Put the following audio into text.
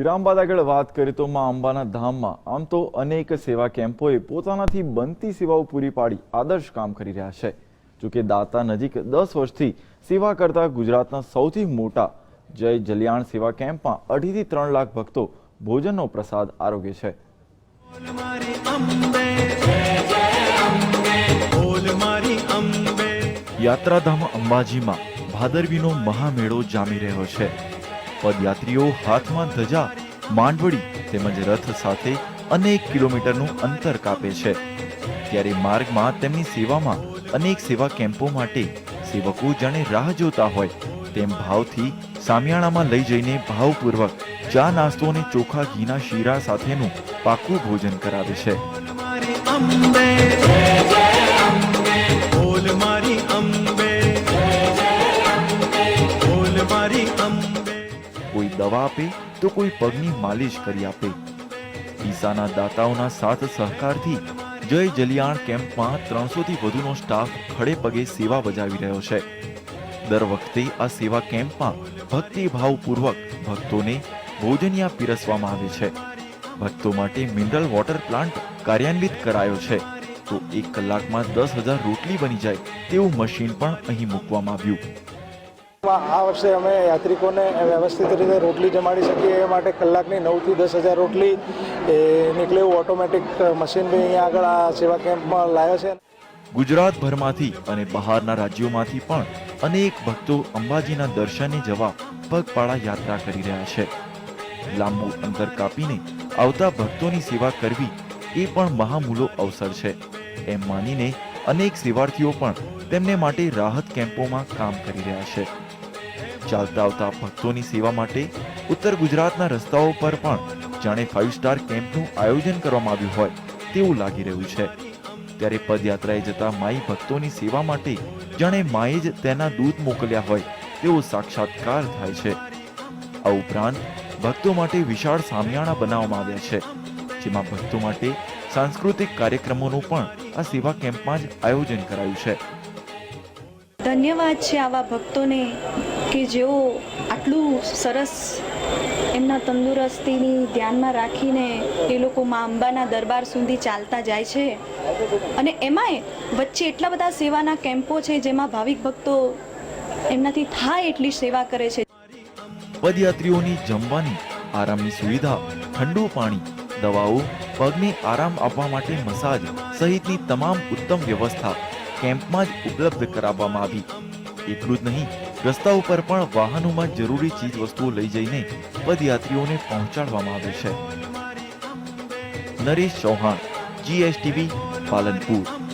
વિરામ બાદ આગળ વાત કરીએ તો માં અંબાના ધામમાં આમ તો અનેક સેવા કેમ્પોએ પોતાનાથી બનતી સેવાઓ પૂરી પાડી આદર્શ કામ કરી રહ્યા છે. જોકે દાતા નજીક દસ વર્ષથી સેવા કરતા ગુજરાતના સૌથી મોટા જય જલિયાણ સેવા કેમ્પમાં અઢીથી ત્રણ લાખ ભક્તો ભોજનનો પ્રસાદ આરોગ્ય છે. બોલ મારી અંબે બોલ મારી અંબે. યાત્રાધામ અંબાજીમાં ભાદરવીનો મહામેળો જામી રહ્યો છે. પદયાત્રીઓ હાથમાં ધજા, માંડવડી તેમજ રથ સાથે અનેક કિલોમીટરનું અંતર કાપે છે. ત્યારે માર્ગમાં તેમની સેવામાં અનેક સેવા કેમ્પો માટે સેવકો જાણે રાહ જોતા હોય તેમ ભાવથી સામિયાણામાં લઈ જઈને ભાવપૂર્વક ચા નાસ્તો અને ચોખા ઘીના શીરા સાથેનું પાકું ભોજન કરાવે છે. અંબે, બોલ મારી અંબે. દવા આપે તો કોઈ પગની માલિશ કરી આપે. ઈસાના દાતાઓના સાથ સહકારથી જય જલિયાણ કેમ્પમાં ત્રણસોથી વધુનો સ્ટાફ ખડે પગે સેવા બજાવી રહ્યો છે. દર વખતે આ સેવા કેમ્પમાં ભક્તિભાવપૂર્વક ભક્તોને ભોજનિયા પીરસવામાં આવે છે. ભક્તો માટે મિનરલ વોટર પ્લાન્ટ કાર્યાન્વિત કરાયો છે. તો એક કલાકમાં દસ હજાર રોટલી બની જાય તેવું મશીન પણ અહીં મૂકવામાં આવ્યું. આ વર્ષે અમે યાત્રિકોને વ્યવસ્થિત રીતે રોટલી જમાડી શકીએ, એ માટે કલાકની નવથી દસ હજાર રોટલી, એ નીકળે એવું ઓટોમેટિક મશીન બી અહીંયા આગળ આ સેવા કેમ્પમાં લાવ્યો છે. ગુજરાતભરમાંથી અને બહારના રાજ્યોમાંથી પણ અનેક ભક્તો અંબાજીના દર્શને જવા પગપાળા યાત્રા કરી રહ્યા છે. લાંબુ અંતર કાપીને આવતા ભક્તોની સેવા કરવી એ પણ મહામૂલો અવસર છે. એમ માનીને અનેક સેવાર્થીઓ પણ તેમને માટે રાહત કેમ્પોમાં કામ કરી રહ્યા છે. ચાલતા આવતા ભક્તોની સેવા માટે ઉત્તર ગુજરાતના રસ્તાઓ પર પણ જાણે ફાઇવ સ્ટાર કેમ્પનું આયોજન કરવામાં આવ્યું હોય તેવું લાગી રહ્યું છે. ત્યારે પદયાત્રાએ જતા માઈ ભક્તોની સેવા માટે જાણે માએ જ તેના દૂત મોકલ્યા હોય તેવો સાક્ષાત્કાર થાય છે. આ ઉપરાંત ભક્તો માટે વિશાળ સામિયાણા બનાવવામાં આવ્યા છે, જેમાં ભક્તો માટે સાંસ્કૃતિક કાર્યક્રમોનું પણ આ સેવા કેમ્પમાં જ આયોજન કરાયું છે. ધન્યવાદ છે આવા ભક્તોને. કે જેઓ આટલું સરસ એમના તંદુરસ્તીની ધ્યાનમાં રાખીને એ લોકો મા અંબાના દરબાર સુધી ચાલતા જાય છે. અને એમાંય વચ્ચે એટલા બધા સેવાના કેમ્પો છે જેમાં ભાવિક ભક્તો એમનાથી થાય એટલી સેવા કરે છે. પદયાત્રીઓની જમવાની આરામની સુવિધા, ઠંડુ પાણી, દવાઓ, પગને આરામ આપવા માટે મસાજ સહિતની તમામ ઉત્તમ વ્યવસ્થા કેમ્પમાં જ ઉપલબ્ધ કરાવવામાં આવી. એટલું જ નહીં રસ્તા ઉપર પણ વાહનોમાં જરૂરી ચીજ વસ્તુઓ લઈ જઈને પદયાત્રીઓને પહોંચાડવામાં આવે છે. નરેશ ચૌહાણ જીએસટીવી પાલનપુર.